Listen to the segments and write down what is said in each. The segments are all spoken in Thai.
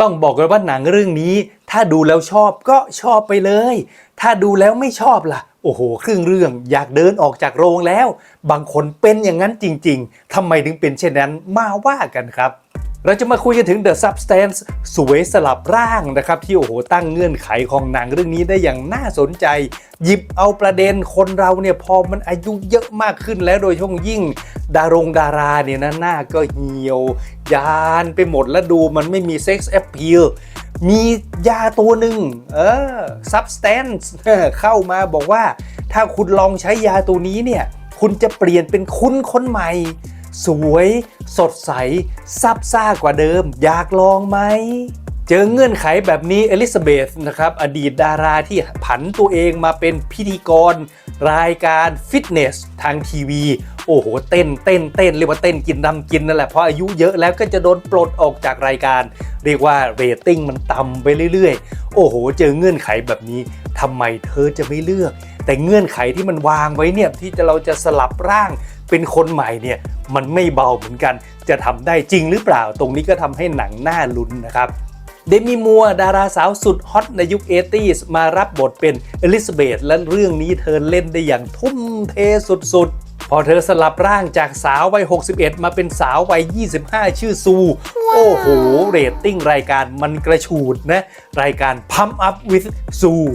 ต้องบอกเลยว่าหนังเรื่องนี้ ถ้าดูแล้วชอบก็ชอบไปเลย ถ้าดูแล้วไม่ชอบล่ะ โอ้โห ครึ่งเรื่องอยากเดินออกจากโรงแล้ว บางคนเป็นอย่างนั้นจริง ๆทำไมถึงเป็นเช่นนั้นมาว่ากันครับ เราจะมาคุยกันถึง The Substance สวยสลับร่างนะครับ ที่โอ้โหตั้งเงื่อนไขของหนังเรื่องนี้ได้อย่างน่าสนใจ หยิบเอาประเด็นคนเราเนี่ยพอมันอายุเยอะมากขึ้นแล้วโดยเฉพาะยิ่งดารงดาราเนี่ยนะหน้าก็เหี่ยว ยานไปหมดแล้วดูมันไม่มีเซ็กซ์แอ e ี l มียาตัวหนึ่งเออ substance เข้ามาบอกว่า ถ้าคุณลองใช้ยาตัวนี้เนี่ย คุณจะเปลี่ยนเป็นคุณคนใหม่ สวยสดใส ซับซ่ากว่าเดิม อยากลองไหม เจอเงื่อนไขแบบนี้เอลิซาเบธนะครับ อดีตดาราที่ผันตัวเองมาเป็นพิธีกร รายการฟิตเนสทางทีวี โอ้โห เต้นเต้นเต้นเรียกว่าเต้นกินดำกินนั่นแหละเพราะอายุเยอะแล้วก็จะโดนปลดออกจากรายการ เรียกว่าเรตติ้งมันต่ำไปเรื่อยๆ โอ้โห เจอเงื่อนไขแบบนี้ ทำไมเธอจะไม่เลือก แต่เงื่อนไขที่มันวางไว้เนี่ยที่จะเราจะสลับร่างเป็นคนใหม่เนี่ยมันไม่เบาเหมือนกัน จะทำได้จริงหรือเปล่า ตรงนี้ก็ทำให้หนังน่าลุ้นนะครับเดมิมัวร์ดาราสาวสุดฮอตในยุค 80s มารับบทเป็นเอลิซาเบธและเรื่องนี้เธอเล่นได้อย่างทุ่มเทสุดๆ พอเธอสลับร่างจากสาววัย 61 มาเป็นสาววัย 25 ชื่อซู โอ้โห เรตติ้งรายการมันกระฉูดนะ รายการ Pump Up with Sue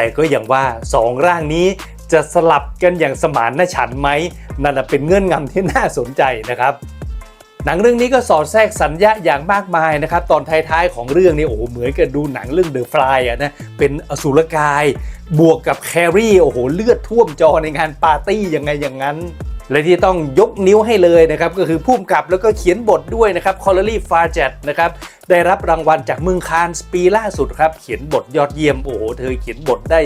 แต่ก็อย่างว่า 2 ร่างนี้จะสลับกันอย่างสมานนฉันท์ไหมนั่นเป็นเงื่อนงำที่น่าสนใจนะครับหนังเรื่องนี้ก็สอดแทรกสัญญาอย่างมากมายนะครับ ตอนท้ายๆของเรื่องนี้โอ้โหเหมือนกับดูหนังเรื่อง The Fly อะนะเป็นอสุรกาย บวกกับแครี่โอ้โหเลือดท่วมจอในงานปาร์ตี้ยังไงอย่างนั้น และที่ต้องยกนิ้วให้เลยนะครับก็คือผู้กำกับแล้วก็เขียนบทด้วยนะครับคอลลี่ฟาเจตนะครับได้รับรางวัลจากเมืองคานส์ปีล่าสุดครับเขียนบทยอดเยี่ยมโอ้โหเธอเขียนบทได้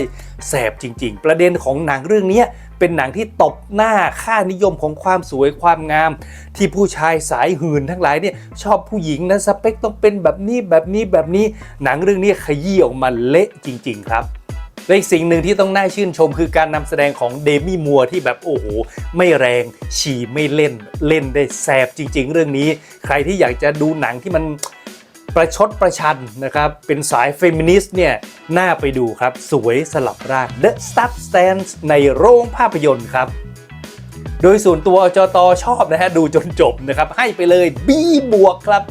แสบจริง ๆ ประเด็นของหนังเรื่องนี้เป็นหนังที่ตบหน้าค่านิยมของความสวยความงาม ที่ผู้ชายสายหื่นทั้งหลายเนี่ยชอบผู้หญิงนะสเปคต้องเป็นแบบนี้แบบนี้แบบนี้หนังเรื่องนี้ขยี้ออกมาเละจริง ๆ ครับ และอีกสิ่งหนึ่งที่ต้องน่าชื่นชมคือการนำแสดงของเดมี่มัวที่แบบโอ้โห ไม่แรงฉี่ไม่เล่นเล่นได้แสบจริง ๆ เรื่องนี้ ใครที่อยากจะดูหนังที่มันประชดประชันนะครับ เป็นสายเฟมินิสต์เนี่ย น่าไปดูครับ สวยสลับร่าง The Substance ในโรงภาพยนตร์ครับ โดยส่วนตัวจอตชอบนะฮะ ดูจนจบนะครับ ให้ไปเลย B บวกครับ